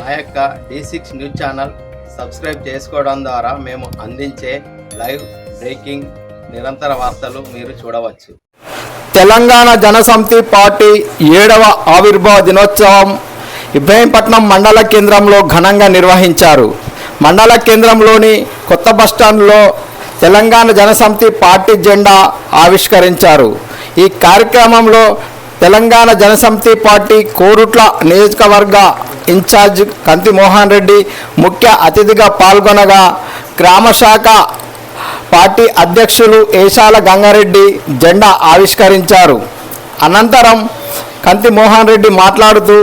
మా యొక్క D six news channel subscribe చేసుకోవడం ద్వారా మేము అందించే లైవ్ బ్రేకింగ్ నిరంతర వార్తలు మీరు చూడవచ్చు. తెలంగాణ జనసమితి పార్టీ ఏడవ ఆవిర్భావ దినోత్సవం ఇబ్రహీంపట్నం మండల కేంద్రంలో ఘనంగా నిర్వహించారు. మండల కేంద్రంలోని కొత్త బస్టాండ్లో తెలంగాణ జనసమితి పార్టీ జెండా ఆవిష్కరించారు. ఈ కార్యక్రమంలో తెలంగాణ జనసమితి పార్టీ కోరుట్ల నియోజకవర్గ ఇన్ఛార్జ్ కంతి మోహన్ రెడ్డి ముఖ్య అతిథిగా పాల్గొనగా గ్రామశాఖ పార్టీ అధ్యక్షులు ఏషాల గంగారెడ్డి జెండా ఆవిష్కరించారు. అనంతరం కంతి మోహన్ రెడ్డి మాట్లాడుతూ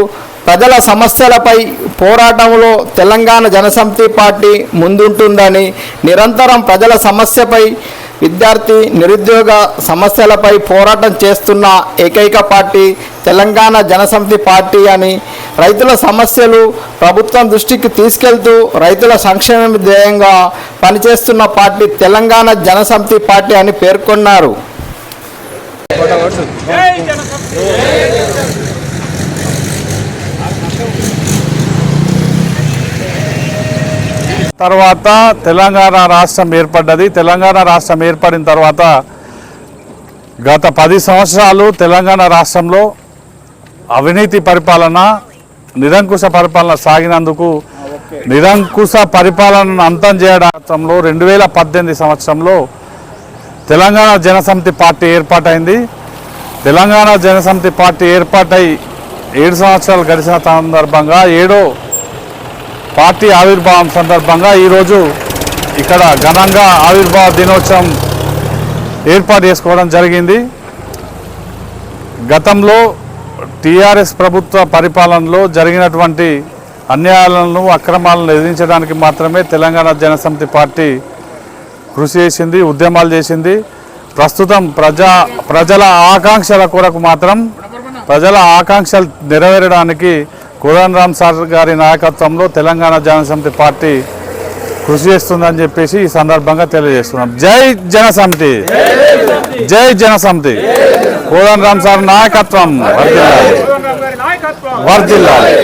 ప్రజల సమస్యలపై పోరాటంలో తెలంగాణ జనసమితి పార్టీ ముందుంటుందని నిరంతరం ప్రజల సమస్యపై విద్యార్థి నిరుద్యోగ సమస్యలపై పోరాటం చేస్తున్న ఏకైక పార్టీ తెలంగాణ జనసమితి పార్టీ అని రైతుల సమస్యలు ప్రభుత్వం దృష్టికి తీసుకెళ్తూ రైతుల సంక్షేమ ధ్యేయంగా పనిచేస్తున్న పార్టీ తెలంగాణ జనసమితి పార్టీ అని పేర్కొన్నారు. తర్వాత తెలంగాణ రాష్ట్రం ఏర్పడ్డది. తెలంగాణ రాష్ట్రం ఏర్పడిన తర్వాత గత పది సంవత్సరాలు తెలంగాణ రాష్ట్రంలో అవినీతి పరిపాలన నిరంకుశ పరిపాలన సాగినందుకు నిరంకుశ పరిపాలనను అంతం చేయడంలో రెండు వేల పద్దెనిమిది సంవత్సరంలో తెలంగాణ జనసమితి పార్టీ ఏర్పాటైంది. తెలంగాణ జనసమితి పార్టీ ఏర్పాటై ఏడు సంవత్సరాలు గడిచిన సందర్భంగా ఏడో పార్టీ ఆవిర్భావం సందర్భంగా ఈరోజు ఇక్కడ ఘనంగా ఆవిర్భావ దినోత్సవం ఏర్పాటు చేసుకోవడం జరిగింది. గతంలో టీఆర్ఎస్ ప్రభుత్వ పరిపాలనలో జరిగినటువంటి అన్యాయాలను అక్రమాలను ఎదిరించడానికి మాత్రమే తెలంగాణ జనసమితి పార్టీ కృషి చేసింది ఉద్యమాలు చేసింది. ప్రస్తుతం ప్రజా ప్రజల ఆకాంక్షల కొరకు మాత్రం ప్రజల ఆకాంక్షలు నెరవేరడానికి కోదన్ రామ్ సార్ గారి నాయకత్వంలో తెలంగాణ జనసమితి పార్టీ కృషి చేస్తుందని చెప్పేసి ఈ సందర్భంగా తెలియజేస్తున్నాం. జై జనసమితి! జై జనసమితి! కోదన్ రామ్ సార్ నాయకత్వం. వర్ధిల్లాలి